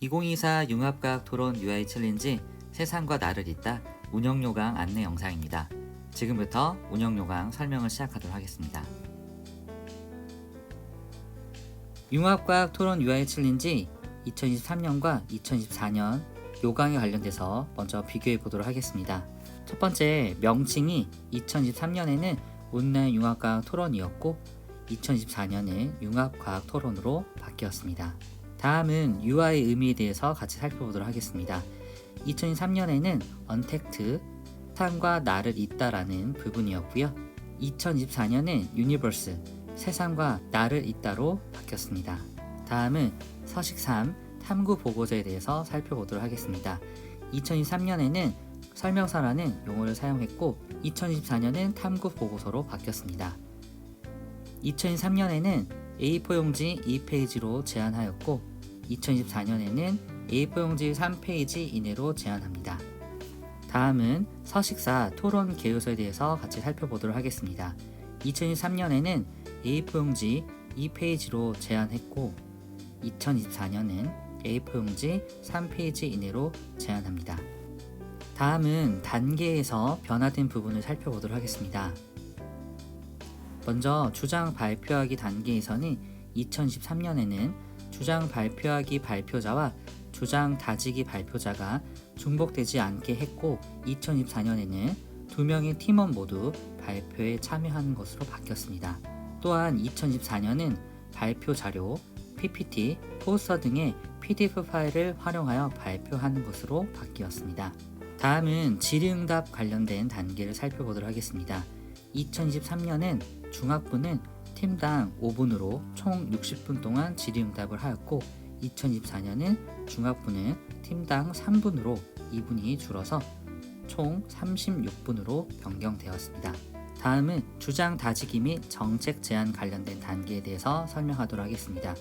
2024 융합과학 토론 UI 챌린지 세상과 나를 잇다 운영 요강 안내 영상입니다. 지금부터 운영 요강 설명을 시작하도록 하겠습니다. 융합과학 토론 UI 챌린지 2023년과 2024년 요강에 관련돼서 먼저 비교해 보도록 하겠습니다. 첫 번째 명칭이 2023년에는 온라인 융합과학 토론이었고 2024년에 융합과학 토론으로 바뀌었습니다. 다음은 UI 의미에 대해서 같이 살펴보도록 하겠습니다. 2023년에는 언택트, 세상과 나를 잇다라는 부분이었고요. 2024년은 유니버스, 세상과 나를 잇다로 바뀌었습니다. 다음은 서식 3, 탐구 보고서에 대해서 살펴보도록 하겠습니다. 2023년에는 설명서라는 용어를 사용했고 2024년은 탐구 보고서로 바뀌었습니다. 2003년에는 A4 용지 2페이지로 제한하였고 2024년에는 A4 용지 3페이지 이내로 제한합니다. 다음은 서식사 토론 개요서에 대해서 같이 살펴보도록 하겠습니다. 2023년에는 A4 용지 2페이지로 제한했고 2024년은 A4 용지 3페이지 이내로 제한합니다. 다음은 단계에서 변화된 부분을 살펴보도록 하겠습니다. 먼저 주장 발표하기 단계에서는 2013년에는 주장 발표하기 발표자와 주장 다지기 발표자가 중복되지 않게 했고 2024년에는 두 명의 팀원 모두 발표에 참여하는 것으로 바뀌었습니다. 또한 2014년은 발표 자료, PPT, 포스터 등의 PDF 파일을 활용하여 발표하는 것으로 바뀌었습니다. 다음은 질의응답 관련된 단계를 살펴보도록 하겠습니다. 2023년은 중학부는 팀당 5분으로 총 60분 동안 질의응답을 하였고 2024년은 중학부는 팀당 3분으로 2분이 줄어서 총 36분으로 변경되었습니다. 다음은 주장 다지기 및 정책 제안 관련된 단계에 대해서 설명하도록 하겠습니다.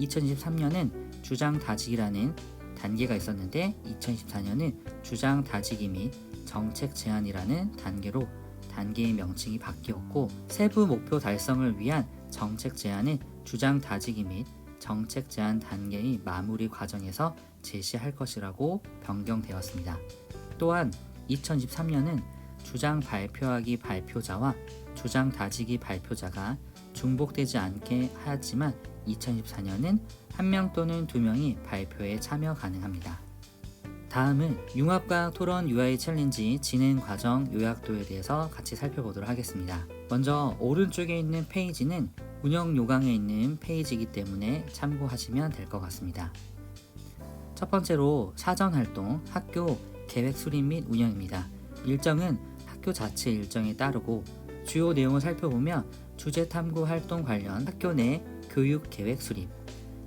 2023년은 주장 다지기라는 단계가 있었는데 2024년은 주장 다지기 및 정책 제안이라는 단계로 단계의 명칭이 바뀌었고 세부 목표 달성을 위한 정책 제안은 주장 다지기 및 정책 제안 단계의 마무리 과정에서 제시할 것이라고 변경되었습니다. 또한 2013년은 주장 발표하기 발표자와 주장 다지기 발표자가 중복되지 않게 하였지만 2014년은 한 명 또는 두 명이 발표에 참여 가능합니다. 다음은 융합과학 토론 UI 챌린지 진행 과정 요약도에 대해서 같이 살펴보도록 하겠습니다. 먼저 오른쪽에 있는 페이지는 운영 요강에 있는 페이지이기 때문에 참고하시면 될 것 같습니다. 첫 번째로 사전 활동, 학교 계획 수립 및 운영입니다. 일정은 학교 자체 일정에 따르고 주요 내용을 살펴보면 주제 탐구 활동 관련 학교 내 교육 계획 수립,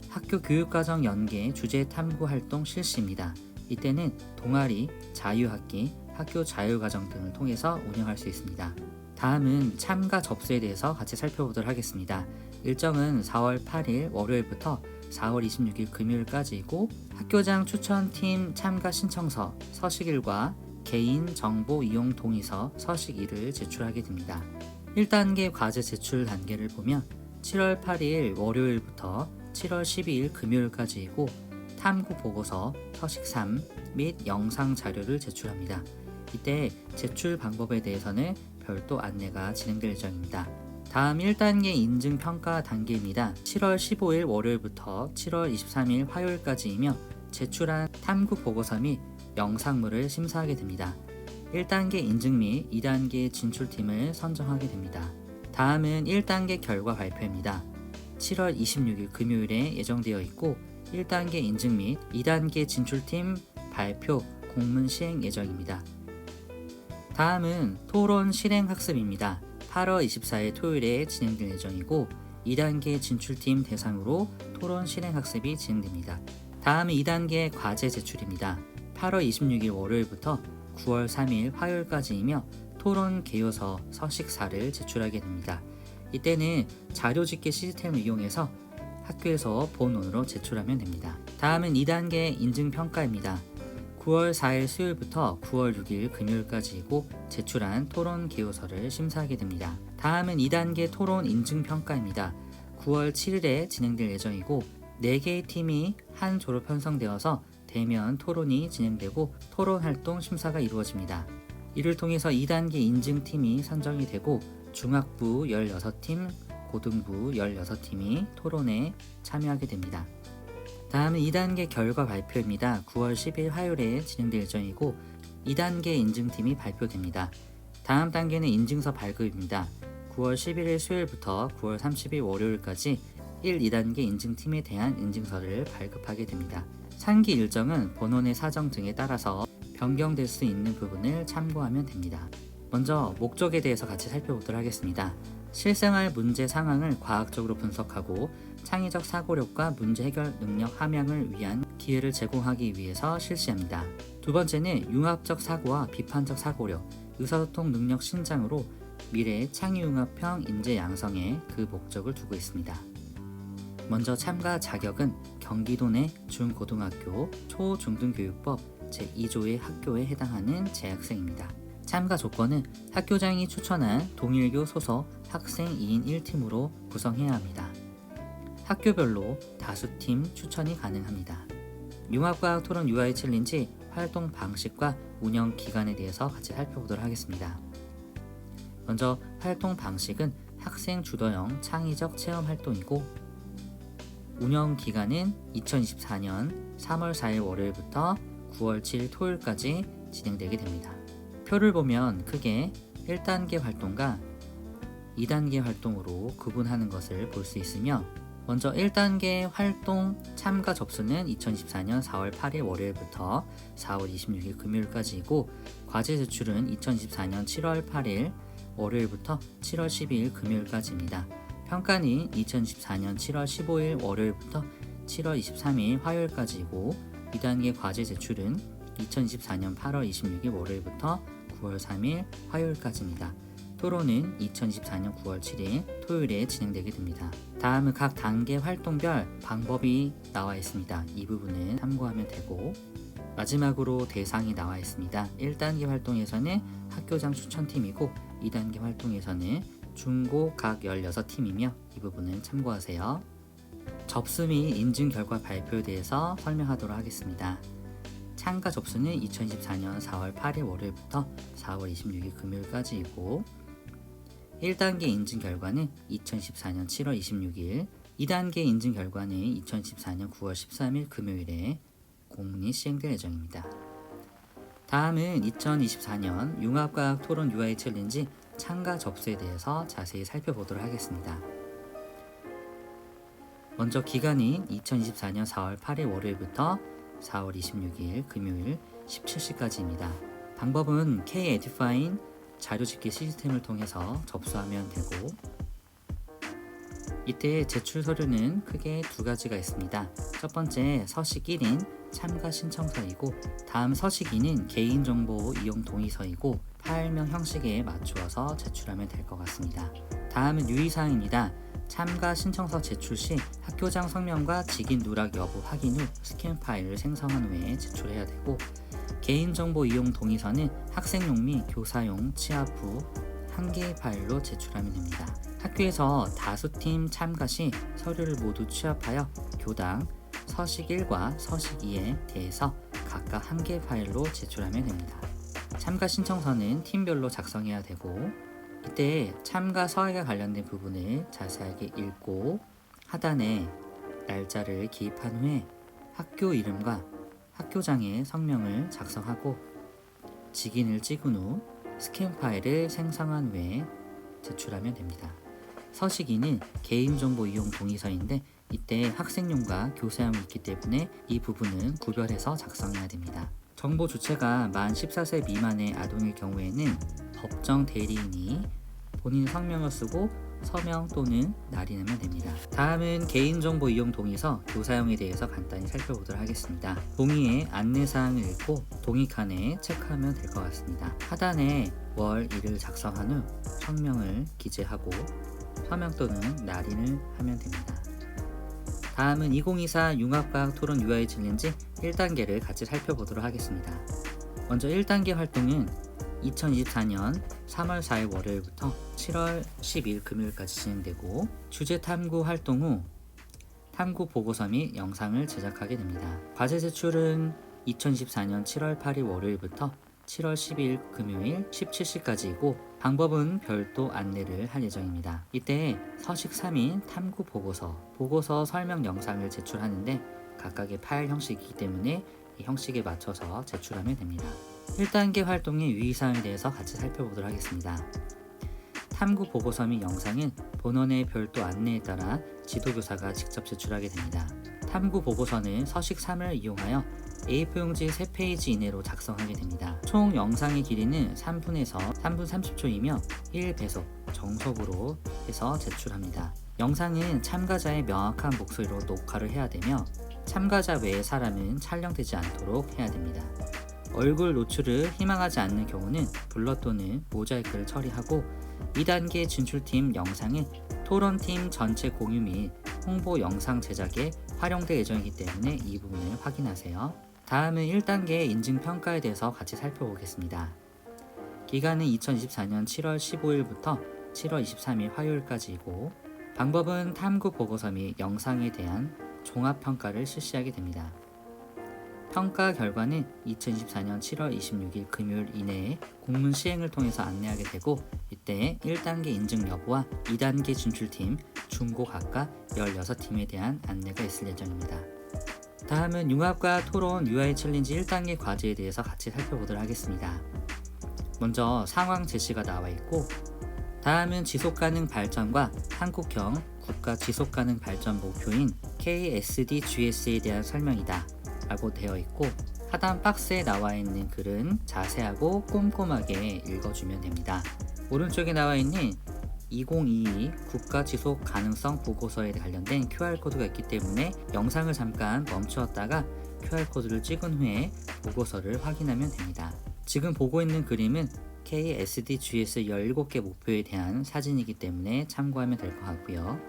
학교 교육과정 연계 주제 탐구 활동 실시입니다. 이때는 동아리, 자유학기, 학교 자율과정 등을 통해서 운영할 수 있습니다. 다음은 참가 접수에 대해서 같이 살펴보도록 하겠습니다. 일정은 4월 8일 월요일부터 4월 26일 금요일까지이고 학교장 추천팀 참가 신청서, 서식일과 개인 정보 이용 동의서, 서식일을 제출하게 됩니다. 1단계 과제 제출 단계를 보면 7월 8일 월요일부터 7월 12일 금요일까지이고 탐구 보고서, 서식 3 및 영상 자료를 제출합니다. 이때 제출 방법에 대해서는 별도 안내가 진행될 예정입니다. 다음 1단계 인증 평가 단계입니다. 7월 15일 월요일부터 7월 23일 화요일까지이며 제출한 탐구 보고서 및 영상물을 심사하게 됩니다. 1단계 인증 및 2단계 진출팀을 선정하게 됩니다. 다음은 1단계 결과 발표입니다. 7월 26일 금요일에 예정되어 있고 1단계 인증 및 2단계 진출팀 발표 공문 시행 예정입니다. 다음은 토론 실행 학습입니다. 8월 24일 토요일에 진행될 예정이고 2단계 진출팀 대상으로 토론 실행 학습이 진행됩니다. 다음은 2단계 과제 제출입니다. 8월 26일 월요일부터 9월 3일 화요일까지이며 토론 개요서 서식사를 제출하게 됩니다. 이때는 자료 집계 시스템을 이용해서 학교에서 본원으로 제출하면 됩니다. 다음은 2단계 인증평가입니다. 9월 4일 수요일부터 9월 6일 금요일까지이고 제출한 토론 개요서를 심사하게 됩니다. 다음은 2단계 토론 인증평가입니다. 9월 7일에 진행될 예정이고 4개의 팀이 한 조로 편성되어서 대면 토론이 진행되고 토론 활동 심사가 이루어집니다. 이를 통해서 2단계 인증팀이 선정이 되고 중학부 16팀, 고등부 16팀이 토론에 참여하게 됩니다. 다음은 2단계 결과 발표입니다. 9월 10일 화요일에 진행될 예정이고 2단계 인증팀이 발표됩니다. 다음 단계는 인증서 발급입니다. 9월 11일 수요일부터 9월 30일 월요일까지 1, 2단계 인증팀에 대한 인증서를 발급하게 됩니다. 상기 일정은 본원의 사정 등에 따라서 변경될 수 있는 부분을 참고하면 됩니다. 먼저 목적에 대해서 같이 살펴보도록 하겠습니다. 실생활 문제 상황을 과학적으로 분석하고 창의적 사고력과 문제 해결 능력 함양을 위한 기회를 제공하기 위해서 실시합니다. 두 번째는 융합적 사고와 비판적 사고력, 의사소통 능력 신장으로 미래 창의융합형 인재 양성에 그 목적을 두고 있습니다. 먼저 참가 자격은 경기도 내 중고등학교 초중등교육법 제2조의 학교에 해당하는 재학생입니다. 참가 조건은 학교장이 추천한 동일교 소속 학생 2인 1팀으로 구성해야 합니다. 학교별로 다수팀 추천이 가능합니다. 융합과학 토론 UI 챌린지 활동 방식과 운영 기간에 대해서 같이 살펴보도록 하겠습니다. 먼저 활동 방식은 학생 주도형 창의적 체험 활동이고 운영 기간은 2024년 3월 4일 월요일부터 9월 7일 토요일까지 진행되게 됩니다. 표를 보면 크게 1단계 활동과 2단계 활동으로 구분하는 것을 볼 수 있으며 먼저 1단계 활동 참가 접수는 2024년 4월 8일 월요일부터 4월 26일 금요일까지이고 과제 제출은 2024년 7월 8일 월요일부터 7월 12일 금요일까지입니다. 평가는 2014년 7월 15일 월요일부터 7월 23일 화요일까지이고 2단계 과제 제출은 2024년 8월 26일 월요일부터 9월 3일 화요일까지입니다. 토론은 2024년 9월 7일 토요일에 진행되게 됩니다. 다음은 각 단계 활동별 방법이 나와 있습니다. 이 부분은 참고하면 되고 마지막으로 대상이 나와 있습니다. 1단계 활동에서는 학교장 추천팀이고 2단계 활동에서는 중고 각 16팀이며 이 부분은 참고하세요. 접수 및 인증 결과 발표에 대해서 설명하도록 하겠습니다. 참가 접수는 2024년 4월 8일 월요일부터 4월 26일 금요일까지이고 1단계 인증 결과는 2014년 7월 26일 2단계 인증 결과는 2014년 9월 13일 금요일에 공문이 시행될 예정입니다. 다음은 2024년 융합과학 토론 UI 챌린지 참가 접수에 대해서 자세히 살펴보도록 하겠습니다. 먼저 기간인 2024년 4월 8일 월요일부터 4월 26일 금요일 17시까지입니다. 방법은 K-Edifine 자료집기 시스템을 통해서 접수하면 되고 이때 제출 서류는 크게 두 가지가 있습니다. 첫 번째 서식 1인 참가 신청서이고 다음 서식 2는 개인정보 이용 동의서이고 파일명 형식에 맞추어서 제출하면 될 것 같습니다. 다음은 유의사항입니다. 참가 신청서 제출 시 학교장 성명과 직인 누락 여부 확인 후 스캔 파일을 생성한 후에 제출해야 되고 개인정보 이용 동의서는 학생용 및 교사용 후한 개의 파일로 제출하면 됩니다. 학교에서 다수팀 참가 시 서류를 모두 취합하여 교당 서식 1과 서식 2에 대해서 각각 한 개의 파일로 제출하면 됩니다. 참가 신청서는 팀별로 작성해야 되고 이때 참가 서약에 관련된 부분을 자세하게 읽고 하단에 날짜를 기입한 후에 학교 이름과 학교장의 성명을 작성하고 직인을 찍은 후 스캔 파일을 생성한 후에 제출하면 됩니다. 서식인은 개인정보 이용 동의서인데 이때 학생용과 교사용이 있기 때문에 이 부분은 구별해서 작성해야 됩니다. 정보 주체가 만 14세 미만의 아동일 경우에는 법정 대리인이 본인 성명을 쓰고 서명 또는 날인하면 됩니다. 다음은 개인정보 이용 동의서 교사용에 대해서 간단히 살펴보도록 하겠습니다. 동의의 안내사항을 읽고 동의 칸에 체크하면 될 것 같습니다. 하단에 월, 일을 작성한 후 성명을 기재하고 서명 또는 날인을 하면 됩니다. 다음은 2024 융합과학 토론 UI 챌린지 1단계를 같이 살펴보도록 하겠습니다. 먼저 1단계 활동은 2024년 3월 4일 월요일부터 7월 10일 금요일까지 진행되고 주제 탐구 활동 후 탐구 보고서 및 영상을 제작하게 됩니다. 과제 제출은 2024년 7월 8일 월요일부터 7월 12일 금요일 17시까지이고 방법은 별도 안내를 할 예정입니다. 이때 서식 3인 탐구 보고서, 보고서 설명 영상을 제출하는데 각각의 파일 형식이기 때문에 이 형식에 맞춰서 제출하면 됩니다. 1단계 활동의 유의사항에 대해서 같이 살펴보도록 하겠습니다. 탐구 보고서 및 영상은 본원의 별도 안내에 따라 지도교사가 직접 제출하게 됩니다. 탐구 보고서는 서식 3을 이용하여 A4용지 3페이지 이내로 작성하게 됩니다. 총 영상의 길이는 3분에서 3분 30초이며 1배속 정속으로 해서 제출합니다. 영상은 참가자의 명확한 목소리로 녹화를 해야 되며 참가자 외의 사람은 촬영되지 않도록 해야 됩니다. 얼굴 노출을 희망하지 않는 경우는 블러 또는 모자이크를 처리하고 2단계 진출팀 영상은 토론팀 전체 공유 및 홍보 영상 제작에 활용될 예정이기 때문에 이 부분을 확인하세요. 다음은 1단계 인증 평가에 대해서 같이 살펴보겠습니다. 기간은 2024년 7월 15일부터 7월 23일 화요일까지이고 방법은 탐구 보고서 및 영상에 대한 종합 평가를 실시하게 됩니다. 평가 결과는 2024년 7월 26일 금요일 이내에 공문 시행을 통해서 안내하게 되고 이때 1단계 인증 여부와 2단계 진출팀, 중고 각각 16팀에 대한 안내가 있을 예정입니다. 다음은 융합과 토론 UI 챌린지 1단계 과제에 대해서 같이 살펴보도록 하겠습니다. 먼저 상황 제시가 나와 있고 다음은 지속 가능 발전과 한국형 국가 지속 가능 발전 목표인 KSDGS에 대한 설명이다 라고 되어 있고 하단 박스에 나와 있는 글은 자세하고 꼼꼼하게 읽어주면 됩니다. 오른쪽에 나와 있는 2022 국가 지속 가능성 보고서에 관련된 QR코드가 있기 때문에 영상을 잠깐 멈추었다가 QR코드를 찍은 후에 보고서를 확인하면 됩니다. 지금 보고 있는 그림은 KSDGS 17개 목표에 대한 사진이기 때문에 참고하면 될 것 같고요.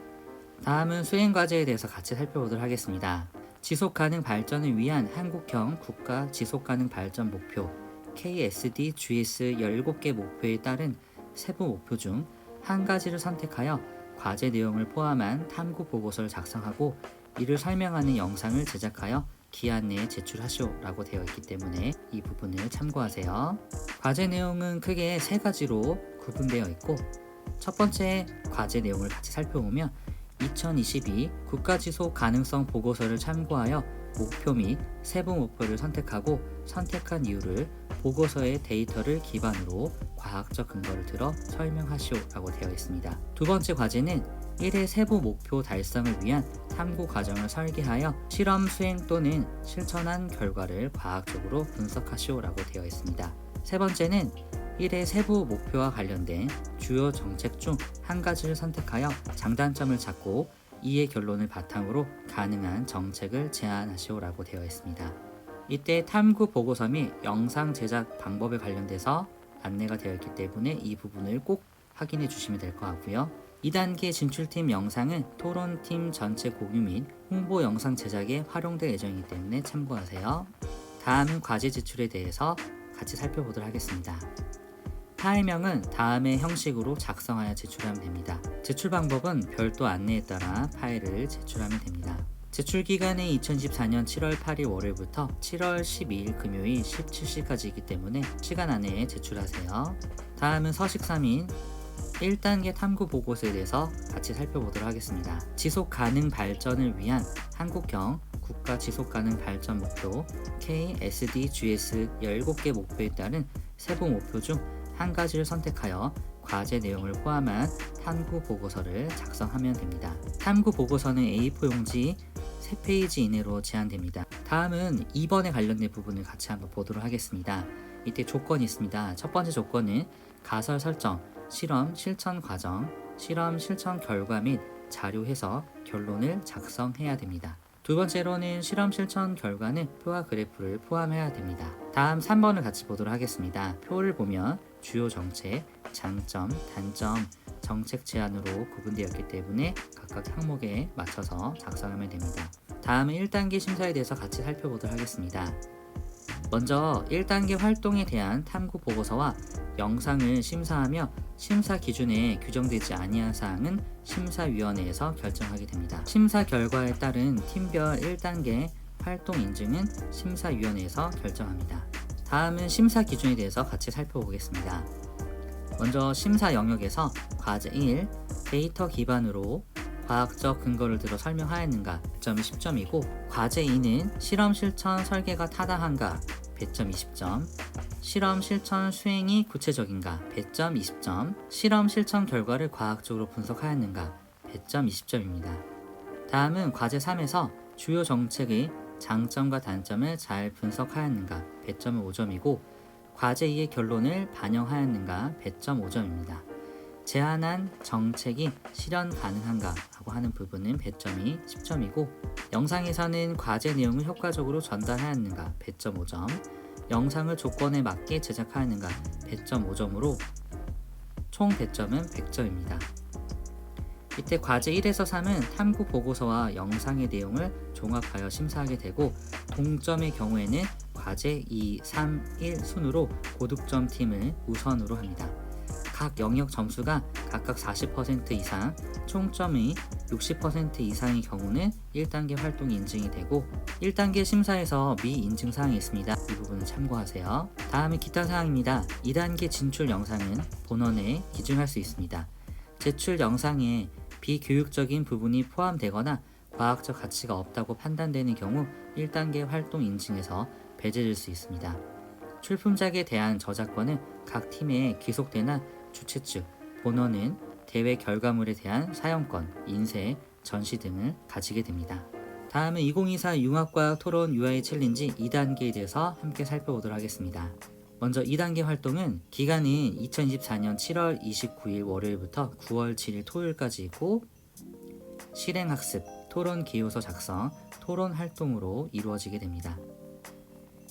다음은 수행 과제에 대해서 같이 살펴보도록 하겠습니다. 지속 가능 발전을 위한 한국형 국가 지속 가능 발전 목표 KSDGS 17개 목표에 따른 세부 목표 중 한 가지를 선택하여 과제 내용을 포함한 탐구 보고서를 작성하고 이를 설명하는 영상을 제작하여 기한 내에 제출하시오라고 되어 있기 때문에 이 부분을 참고하세요. 과제 내용은 크게 세 가지로 구분되어 있고 첫 번째 과제 내용을 같이 살펴보면 2022 국가지속 가능성 보고서를 참고하여 목표 및 세부 목표를 선택하고 선택한 이유를 보고서의 데이터를 기반으로 과학적 근거를 들어 설명하시오라고 되어 있습니다. 두 번째 과제는 1의 세부 목표 달성을 위한 탐구 과정을 설계하여 실험 수행 또는 실천한 결과를 과학적으로 분석하시오라고 되어 있습니다. 세 번째는 1의 세부 목표와 관련된 주요 정책 중 한 가지를 선택하여 장단점을 찾고 이의 결론을 바탕으로 가능한 정책을 제안하시오라고 되어 있습니다. 이때 탐구 보고서 및 영상 제작 방법에 관련돼서 안내가 되어 있기 때문에 이 부분을 꼭 확인해 주시면 될 것 같고요. 2단계 진출팀 영상은 토론팀 전체 공유 및 홍보 영상 제작에 활용될 예정이기 때문에 참고하세요. 다음은 과제 제출에 대해서 같이 살펴보도록 하겠습니다. 파일명은 다음의 형식으로 작성하여 제출하면 됩니다. 제출 방법은 별도 안내에 따라 파일을 제출하면 됩니다. 제출 기간은 2014년 7월 8일 월요일부터 7월 12일 금요일 17시까지이기 때문에 시간 안에 제출하세요. 다음은 서식 3인 1단계 탐구 보고서에 대해서 같이 살펴보도록 하겠습니다. 지속 가능 발전을 위한 한국형 국가 지속 가능 발전 목표 KSDGS 17개 목표에 따른 세부 목표 중 한 가지를 선택하여 과제 내용을 포함한 탐구 보고서를 작성하면 됩니다. 탐구 보고서는 A4 용지 3페이지 이내로 제한됩니다. 다음은 2번에 관련된 부분을 같이 한번 보도록 하겠습니다. 이때 조건이 있습니다. 첫 번째 조건은 가설 설정, 실험 실천 과정, 실험 실천 결과 및 자료 해석, 결론을 작성해야 됩니다. 두 번째로는 실험 실천 결과는 표와 그래프를 포함해야 됩니다. 다음 3번을 같이 보도록 하겠습니다. 표를 보면 주요 정책, 장점, 단점, 정책 제안으로 구분되었기 때문에 각각 항목에 맞춰서 작성하면 됩니다. 다음은 1단계 심사에 대해서 같이 살펴보도록 하겠습니다. 먼저 1단계 활동에 대한 탐구 보고서와 영상을 심사하며 심사 기준에 규정되지 아니한 사항은 심사위원회에서 결정하게 됩니다. 심사 결과에 따른 팀별 1단계 활동 인증은 심사위원회에서 결정합니다. 다음은 심사 기준에 대해서 같이 살펴보겠습니다. 먼저 심사 영역에서 과제 1 데이터 기반으로 과학적 근거를 들어 설명하였는가 배점이 10점이고 과제 2는 실험 실천 설계가 타당한가 배점 20점 실험 실천 수행이 구체적인가 배점 20점 실험 실천 결과를 과학적으로 분석하였는가 배점 20점입니다. 다음은 과제 3에서 주요 정책의 장점과 단점을 잘 분석하였는가 배점은 5점이고 과제 2의 결론을 반영하였는가 배점 5점입니다. 제안한 정책이 실현 가능한가 하고 하는 부분은 배점이 10점이고 영상에서는 과제 내용을 효과적으로 전달하였는가 배점 5점 영상을 조건에 맞게 제작하였는가 배점 5점으로 총 배점은 100점입니다. 이때 과제 1에서 3은 탐구 보고서와 영상의 내용을 종합하여 심사하게 되고 동점의 경우에는 과제 2, 3, 1 순으로 고득점 팀을 우선으로 합니다. 각 영역 점수가 각각 40% 이상, 총점의 60% 이상의 경우는 1단계 활동 인증이 되고 1단계 심사에서 미인증 사항이 있습니다. 이 부분을 참고하세요. 다음은 기타 사항입니다. 2단계 진출 영상은 본원에 기증할 수 있습니다. 제출 영상에 비교육적인 부분이 포함되거나 과학적 가치가 없다고 판단되는 경우 1단계 활동 인증에서 배제될 수 있습니다. 출품작에 대한 저작권은 각 팀에 기속되나 주최 측, 본원은 대회 결과물에 대한 사용권, 인쇄, 전시 등을 가지게 됩니다. 다음은 2024 융합과학 토론 UI 챌린지 2단계에 대해서 함께 살펴보도록 하겠습니다. 먼저 2단계 활동은 기간은 2024년 7월 29일 월요일부터 9월 7일 토요일까지 있고 실행학습, 토론 기요서 작성, 토론 활동으로 이루어지게 됩니다.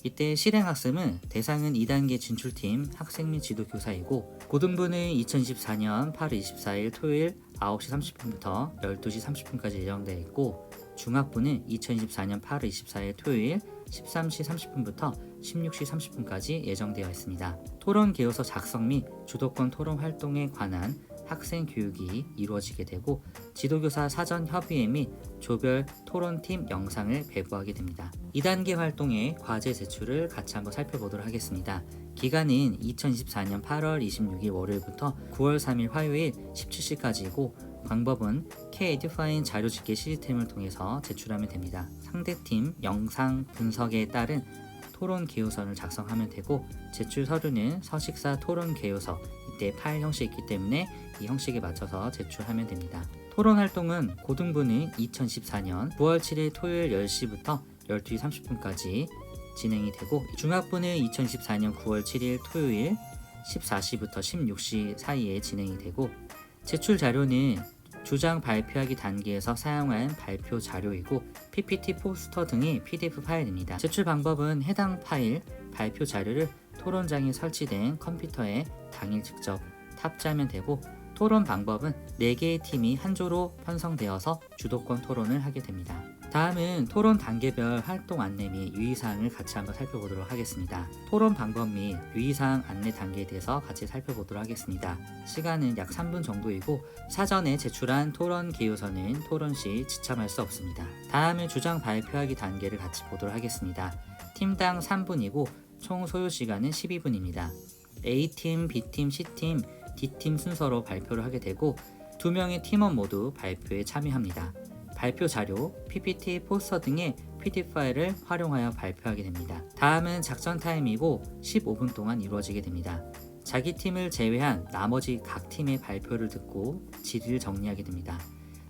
이때 실행학습은 대상은 2단계 진출팀 학생 및 지도교사이고 고등부는 2024년 8월 24일 토요일 9시 30분부터 12시 30분까지 예정되어 있고 중학부는 2024년 8월 24일 토요일 13시 30분부터 16시 30분까지 예정되어 있습니다. 토론 개요서 작성 및 주도권 토론 활동에 관한 학생 교육이 이루어지게 되고 지도교사 사전 협의회 및 조별 토론팀 영상을 배부하게 됩니다. 2단계 활동의 과제 제출을 같이 한번 살펴보도록 하겠습니다. 기간은 2024년 8월 26일 월요일부터 9월 3일 화요일 17시까지이고 방법은 K-에듀파인 자료 집계 시스템을 통해서 제출하면 됩니다. 상대팀 영상 분석에 따른 토론 개요서를 작성하면 되고 제출 서류는 서식사 토론 개요서 이때 파일 형식이 있기 때문에 이 형식에 맞춰서 제출하면 됩니다. 토론 활동은 고등부는 2014년 9월 7일 토요일 10시부터 12시 30분까지 진행이 되고 중학부는 2014년 9월 7일 토요일 14시부터 16시 사이에 진행이 되고 제출 자료는 주장 발표하기 단계에서 사용한 발표 자료이고 PPT 포스터 등의 PDF 파일입니다. 제출 방법은 해당 파일, 발표 자료를 토론장에 설치된 컴퓨터에 당일 직접 탑재하면 되고 토론 방법은 4개의 팀이 한 조로 편성되어서 주도권 토론을 하게 됩니다. 다음은 토론 단계별 활동 안내 및 유의사항을 같이 한번 살펴보도록 하겠습니다. 토론 방법 및 유의사항 안내 단계에 대해서 같이 살펴보도록 하겠습니다. 시간은 약 3분 정도이고 사전에 제출한 토론 개요서는 토론 시 지참할 수 없습니다. 다음은 주장 발표하기 단계를 같이 보도록 하겠습니다. 팀당 3분이고 총 소요 시간은 12분입니다. A팀, B팀, C팀, D팀 순서로 발표를 하게 되고 두 명의 팀원 모두 발표에 참여합니다. 발표 자료, PPT, 포스터 등의 PDF 파일을 활용하여 발표하게 됩니다. 다음은 작전 타임이고 15분 동안 이루어지게 됩니다. 자기 팀을 제외한 나머지 각 팀의 발표를 듣고 질의를 정리하게 됩니다.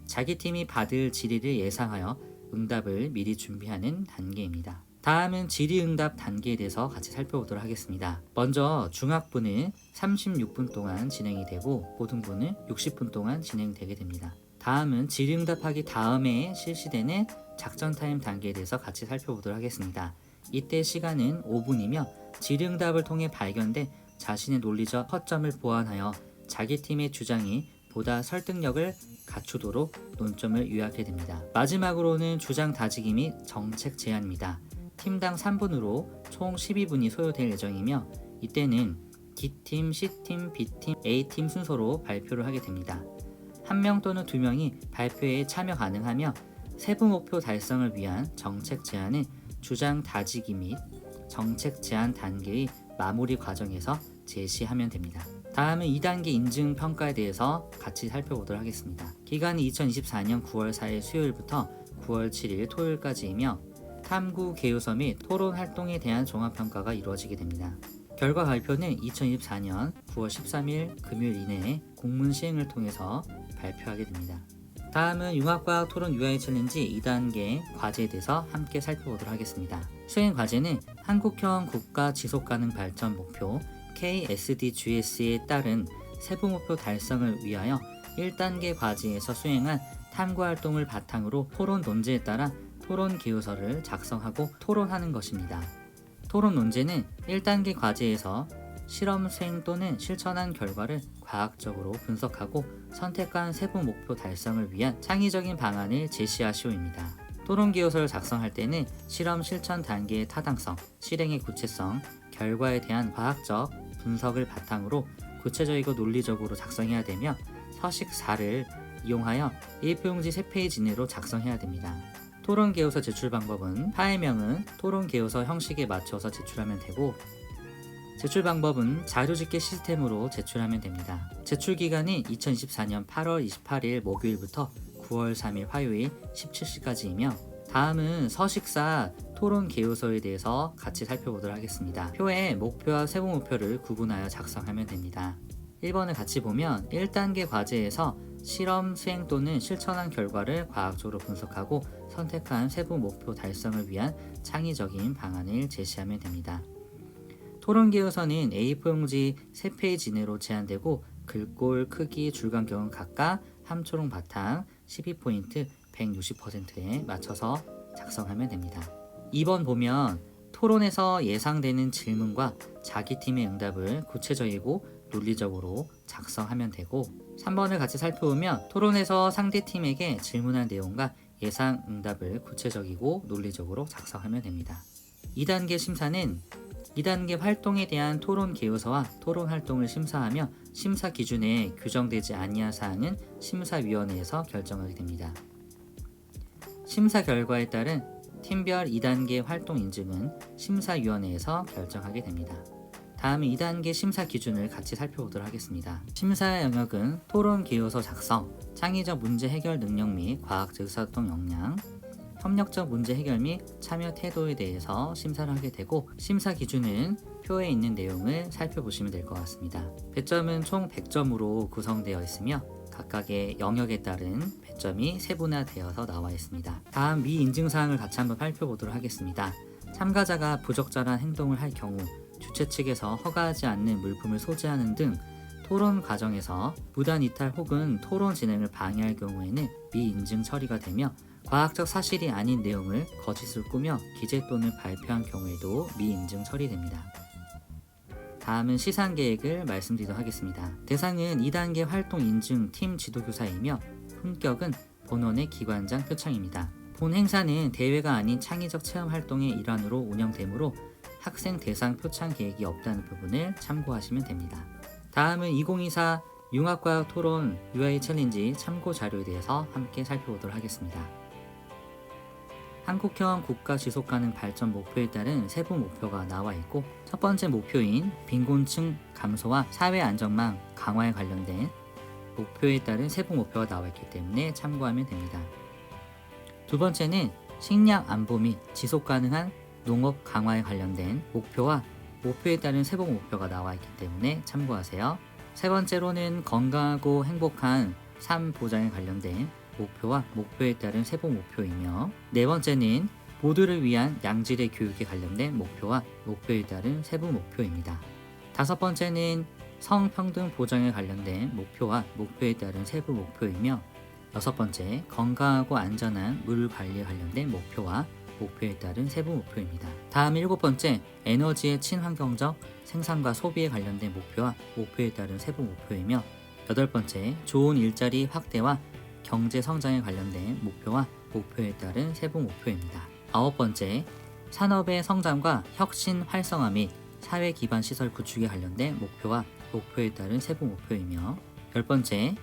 자기 팀이 받을 질의를 예상하여 응답을 미리 준비하는 단계입니다. 다음은 질의응답 단계에 대해서 같이 살펴보도록 하겠습니다. 먼저 중학부는 36분 동안 진행이 되고 고등부는 60분 동안 진행되게 됩니다. 다음은 질의응답하기 다음에 실시되는 작전 타임 단계에 대해서 같이 살펴보도록 하겠습니다. 이때 시간은 5분이며 질의응답을 통해 발견된 자신의 논리적 허점을 보완하여 자기 팀의 주장이 보다 설득력을 갖추도록 논점을 요약해 됩니다. 마지막으로는 주장 다지기 및 정책 제안입니다. 팀당 3분으로 총 12분이 소요될 예정이며 이때는 D팀, C팀, B팀, A팀 순서로 발표를 하게 됩니다. 한 명 또는 두 명이 발표에 참여 가능하며 세부 목표 달성을 위한 정책 제안을 주장 다지기 및 정책 제안 단계의 마무리 과정에서 제시하면 됩니다. 다음은 2단계 인증 평가에 대해서 같이 살펴보도록 하겠습니다. 기간이 2024년 9월 4일 수요일부터 9월 7일 토요일까지이며 탐구 개요서 및 토론 활동에 대한 종합 평가가 이루어지게 됩니다. 결과 발표는 2024년 9월 13일 금요일 이내에 공문 시행을 통해서 발표하게 됩니다. 다음은 융합과학 토론 UI 챌린지 2단계 과제에 대해서 함께 살펴보도록 하겠습니다. 수행 과제는 한국형 국가 지속 가능 발전 목표 KSDGS에 따른 세부 목표 달성을 위하여 1단계 과제에서 수행한 탐구 활동을 바탕으로 토론 논제에 따라 토론 기호서를 작성하고 토론하는 것입니다. 토론 논제는 1단계 과제에서 실험 수행 또는 실천한 결과를 과학적으로 분석하고 선택한 세부 목표 달성을 위한 창의적인 방안을 제시하시오입니다. 토론 기호서를 작성할 때는 실험 실천 단계의 타당성, 실행의 구체성, 결과에 대한 과학적 분석을 바탕으로 구체적이고 논리적으로 작성해야 되며 서식 4를 이용하여 A4용지 3페이지 이내로 작성해야 됩니다. 토론 개요서 제출 방법은 파일명은 토론 개요서 형식에 맞춰서 제출하면 되고 제출 방법은 자료집계 시스템으로 제출하면 됩니다. 제출 기간이 2024년 8월 28일 목요일부터 9월 3일 화요일 17시까지이며 다음은 서식사 토론 개요서에 대해서 같이 살펴보도록 하겠습니다. 표에 목표와 세부 목표를 구분하여 작성하면 됩니다. 1번을 같이 보면 1단계 과제에서 실험 수행 또는 실천한 결과를 과학적으로 분석하고 선택한 세부 목표 달성을 위한 창의적인 방안을 제시하면 됩니다. 토론 개요서는 A4용지 3페이지 이내로 제한되고 글꼴, 크기, 줄간격은 각각 함초롱 바탕 12포인트 160%에 맞춰서 작성하면 됩니다. 2번 보면 토론에서 예상되는 질문과 자기 팀의 응답을 구체적이고 논리적으로 작성하면 되고 3번을 같이 살펴보면 토론에서 상대 팀에게 질문한 내용과 예상 응답을 구체적이고 논리적으로 작성하면 됩니다. 2단계 심사는 2단계 활동에 대한 토론 개요서와 토론 활동을 심사하며 심사 기준에 규정되지 아니한 사항은 심사위원회에서 결정하게 됩니다. 심사 결과에 따른 팀별 2단계 활동 인증은 심사위원회에서 결정하게 됩니다. 다음은 2단계 심사 기준을 같이 살펴보도록 하겠습니다. 심사 영역은 토론 개요서 작성, 창의적 문제 해결 능력 및 과학적 의사소통 역량, 협력적 문제 해결 및 참여 태도에 대해서 심사를 하게 되고 심사 기준은 표에 있는 내용을 살펴보시면 될 것 같습니다. 배점은 총 100점으로 구성되어 있으며 각각의 영역에 따른 배점이 세분화되어서 나와 있습니다. 다음 미 인증 사항을 같이 한번 살펴보도록 하겠습니다. 참가자가 부적절한 행동을 할 경우 주최 측에서 허가하지 않는 물품을 소지하는 등 토론 과정에서 무단 이탈 혹은 토론 진행을 방해할 경우에는 미인증 처리가 되며 과학적 사실이 아닌 내용을 거짓을 꾸며 기재 또는 발표한 경우에도 미인증 처리됩니다. 다음은 시상 계획을 말씀드리도록 하겠습니다. 대상은 2단계 활동 인증 팀 지도교사이며 품격은 본원의 기관장 표창입니다. 본 행사는 대회가 아닌 창의적 체험 활동의 일환으로 운영되므로 학생 대상 표창 계획이 없다는 부분을 참고하시면 됩니다. 다음은 2024 융합과학 토론 UI 챌린지 참고 자료에 대해서 함께 살펴보도록 하겠습니다. 한국형 국가 지속 가능 발전 목표에 따른 세부 목표가 나와 있고 첫 번째 목표인 빈곤층 감소와 사회 안전망 강화에 관련된 목표에 따른 세부 목표가 나와 있기 때문에 참고하면 됩니다. 두 번째는 식량 안보 및 지속 가능한 농업 강화에 관련된 목표와 목표에 따른 세부 목표가 나와 있기 때문에 참고하세요. 세 번째로는 건강하고 행복한 삶 보장에 관련된 목표와 목표에 따른 세부 목표이며 네 번째는 모두를 위한 양질의 교육에 관련된 목표와 목표에 따른 세부 목표입니다. 다섯 번째는 성평등 보장에 관련된 목표와 목표에 따른 세부 목표이며 여섯 번째 건강하고 안전한 물 관리에 관련된 목표와 목표에 따른 세부 목표입니다. 다음 일곱 번째 에너지의 친환경적 생산과 소비에 관련된 목표와 목표에 따른 세부 목표이며 여덟 번째 좋은 일자리 확대와 경제 성장에 관련된 목표와 목표에 따른 세부 목표입니다. 아홉 번째 산업의 성장과 혁신 활성화 및 사회 기반 시설 구축에 관련된 목표와 목표에 따른 세부 목표이며 열 번째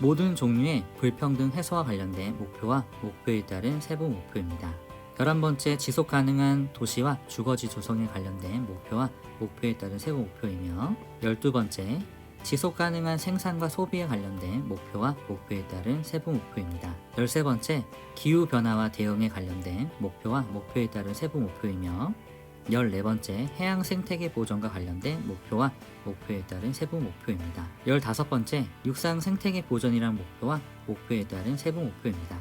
모든 종류의 불평등 해소와 관련된 목표와 목표에 따른 세부 목표입니다. 열한 번째 지속 가능한 도시와 주거지 조성에 관련된 목표와 목표에 따른 세부 목표이며 열두 번째 지속 가능한 생산과 소비에 관련된 목표와 목표에 따른 세부 목표입니다. 열세 번째 기후 변화와 대응에 관련된 목표와 목표에 따른 세부 목표이며 14번째 해양 생태계 보존과 관련된 목표와 목표에 따른 세부 목표입니다. 15번째 육상 생태계 보존이란 목표와 목표에 따른 세부 목표입니다.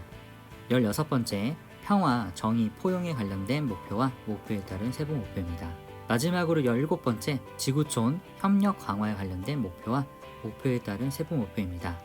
16번째 평화, 정의, 포용에 관련된 목표와 목표에 따른 세부 목표입니다. 마지막으로 17번째 지구촌 협력 강화에 관련된 목표와 목표에 따른 세부 목표입니다.